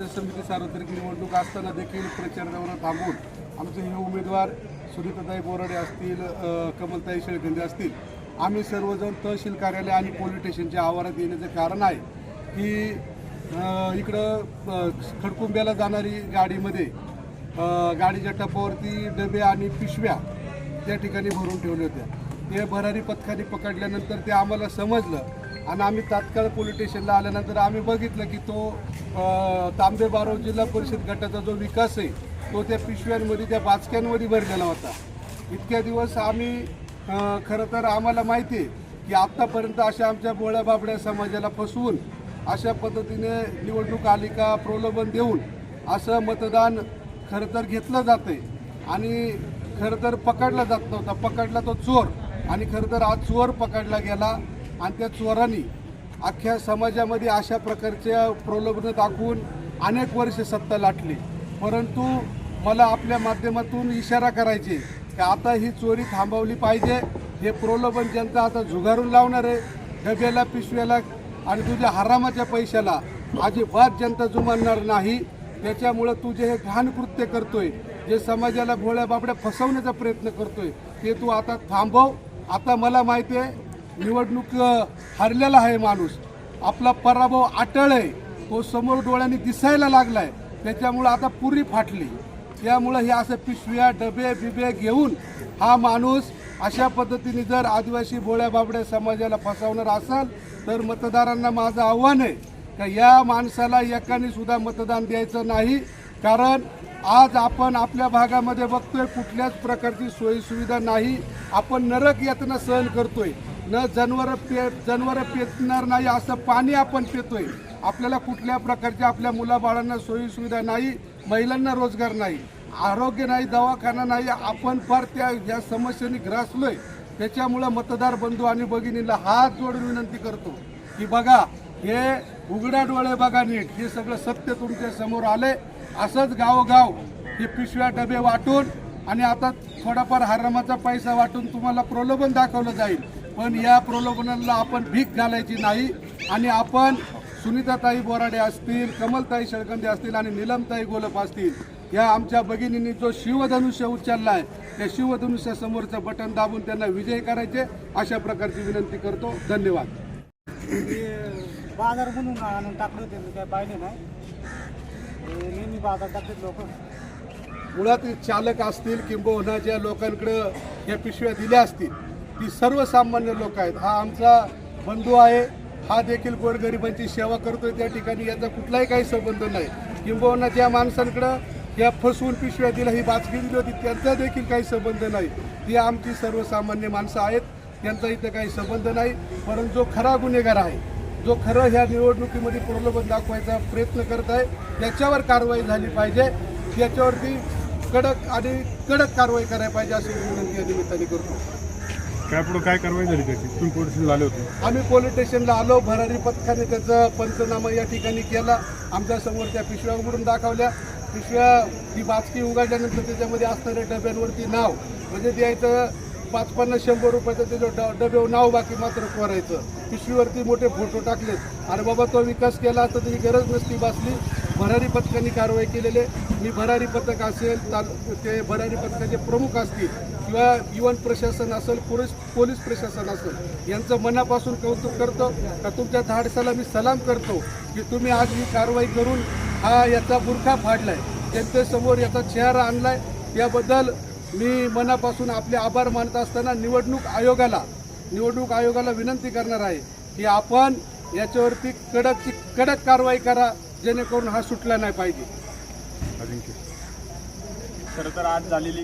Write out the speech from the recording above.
समिती सार्वत्रिक निवडणूक असताना देखील प्रचार दौरा थांबून आमचे हे उमेदवार सुनीताताई बोराडे असतील कमलताई शेळकंदे असतील आम्ही सर्वजण तहसील कार्यालय आणि पोलीस स्टेशनच्या आवारात येण्याचं कारण आहे की इकडं खडकुंब्याला जाणारी गाडीमध्ये गाडीच्या टपावरती डबे आणि पिशव्या त्या ठिकाणी भरून ठेवल्या होत्या. ते भरारी पथकाने पकडल्यानंतर ते आम्हाला समजलं आणि आम्ही तात्काळ पोलीस स्टेशनला आल्यानंतर आम्ही बघितलं की तो तांबे बारो जिल्हा परिषद गटाचा जो विकास आहे तो त्या पिशव्यांमध्ये त्या बाचक्यांमध्ये भरलेला होता. इतक्या दिवस आम्ही खरं तर आम्हाला माहिती आहे की आत्तापर्यंत अशा आमच्या बोळ्या बाबड्या समाजाला फसवून अशा पद्धतीने निवडणूक आली का प्रलोभन देऊन असं मतदान खरं तर घेतलं जातंय. आणि खरं तर पकडला जात नव्हता. पकडला तो चोर. आणि खरं तर आज चोर पकडला गेला. आणि त्या चोरांनी अख्ख्या समाजामध्ये अशा प्रकारच्या प्रलोभनं दाखवून अनेक वर्ष सत्ता लाटली. परंतु मला आपल्या माध्यमातून इशारा करायचे की आता ही चोरी थांबवली पाहिजे हे प्रलोभन जनता आता झुगारून लावणार आहे डब्याला पिशव्याला आणि तुझ्या हरामाच्या पैशाला अजिबात जनता जुमानणार नाही. त्याच्यामुळं तुझे हे घाण कृत्य करतोय जे समाजाला भोळ्या बाबड्या फसवण्याचा प्रयत्न करतोय ते तू आता थांबव. आता मला माहिती आहे निवडणूक हरलेला आहे माणूस. आपला पराभव अटळ आहे. तो समोर डोळ्यांनी दिसायला लागलाय. त्याच्यामुळं आता पुरी फाटली. त्यामुळं हे असं पिशव्या डबे बिबे घेऊन हा माणूस अशा पद्धतीने जर आदिवासी भोळ्या बाबड्या समाजाला फसवणार असाल तर मतदारांना माझं आव्हान आहे का या माणसाला एकाने सुद्धा मतदान द्यायचं नाही? कारण आज आपण आपल्या भागामध्ये बघतोय कुठल्याच प्रकारची सोयीसुविधा नाही. आपण नरक यातना सहन करतोय. न जनावरं पे जनावरं पेतणार नाही असं पाणी आपण पितोय. आपल्याला कुठल्या प्रकारच्या आपल्या मुलाबाळांना सोयीसुविधा नाही महिलांना रोजगार नाही आरोग्य नाही दवाखाना नाही आपण फार त्या या समस्येने ग्रासलोय. त्याच्यामुळं मतदार बंधू आणि भगिनीला हात जोडून विनंती करतो की बघा हे उघड्या डोळे बघा नीट हे सगळं सत्य तुमच्यासमोर आले असंच गावोगाव हे पिशव्या डबे वाटून आणि आता थोडाफार हरामाचा पैसा वाटून तुम्हाला प्रलोभन दाखवलं जाईल. पण या प्रलोभनाला आपण भीक घालायची नाही. आणि आपण सुनीताताई बोराडे असतील कमलताई शेळकंदे असतील आणि निलमताई गोलप असतील या आमच्या भगिनींनी जो शिवधनुष्य उचलला आहे त्या शिवधनुष्यासमोरचं बटन दाबून त्यांना विजय करायचे अशा प्रकारची विनंती करतो. धन्यवाद. बाजार म्हणून आणून टाकले होते मी काय पाहिले नाही. नेहमी बाजार टाकतात लोक. मुळात चालक असतील किंबहुना ज्या लोकांकडं या पिशव्या दिल्या असतील ती सर्वसामान्य लोक आहेत. हा आमचा बंधू आहे. हा देखील गोरगरिबांची सेवा करतोय त्या ठिकाणी. याचा कुठलाही काही संबंध नाही. किंबहुना ज्या माणसांकडं या फसवून पिशव्या दिल्या ही बाचकी दिली होती. त्यांचा देखील काही संबंध नाही. ती आमची सर्वसामान्य माणसं आहेत. त्यांचा इथं काही संबंध नाही. परंतु जो खरा गुन्हेगार आहे जो खरं ह्या निवडणुकीमध्ये प्रलोभन दाखवायचा प्रयत्न करत आहे त्याच्यावर कारवाई झाली पाहिजे. याच्यावरती कडक आणि कडक कारवाई करायला पाहिजे अशी विनंती या निमित्ताने करतो. काय पुढे काय कारवाई झाली त्याची? तुम्ही पोलीस आले होते. आम्ही पोलीस स्टेशनला आलो भरारी पथकाने त्याचं पंचनामा या ठिकाणी केला. आमच्यासमोर त्या पिशव्या उघडून दाखवल्या. पिशव्या ती बाचकी उघडल्यानंतर त्याच्यामध्ये असणाऱ्या डब्यांवरती नाव म्हणजे द्यायचं पाच पन्नास शंभर रुपयाचं त्याचं ड डबे नाव बाकी मात्र करायचं. पिशवीवरती मोठे फोटो टाकलेत. अरे बाबा तो विकास केला असता त्याची गरज नसती बसली. भरारी पथकांनी कारवाई केलेले मी भरारी पथक असेल तालु ते भरारी पथकाचे प्रमुख असतील किंवा युवन प्रशासन असेल पोलीस पोलीस प्रशासन असेल यांचं मनापासून कौतुक करतो. का तुमच्या धाडसाला मी सलाम करतो की तुम्ही आज ही कारवाई करून हा याचा बुरखा फाडलाय. जनतेसमोर याचा चेहरा आणलाय. याबद्दल मी मनापासून आपले आभार मानत असताना निवडणूक आयोगाला निवडणूक आयोगाला विनंती करणार आहे की आपण याच्यावरती कडकची कडक कारवाई करा. जेणेकरून हा सुटला नाही पाहिजे. अजिंक्य खरं तर आज झालेली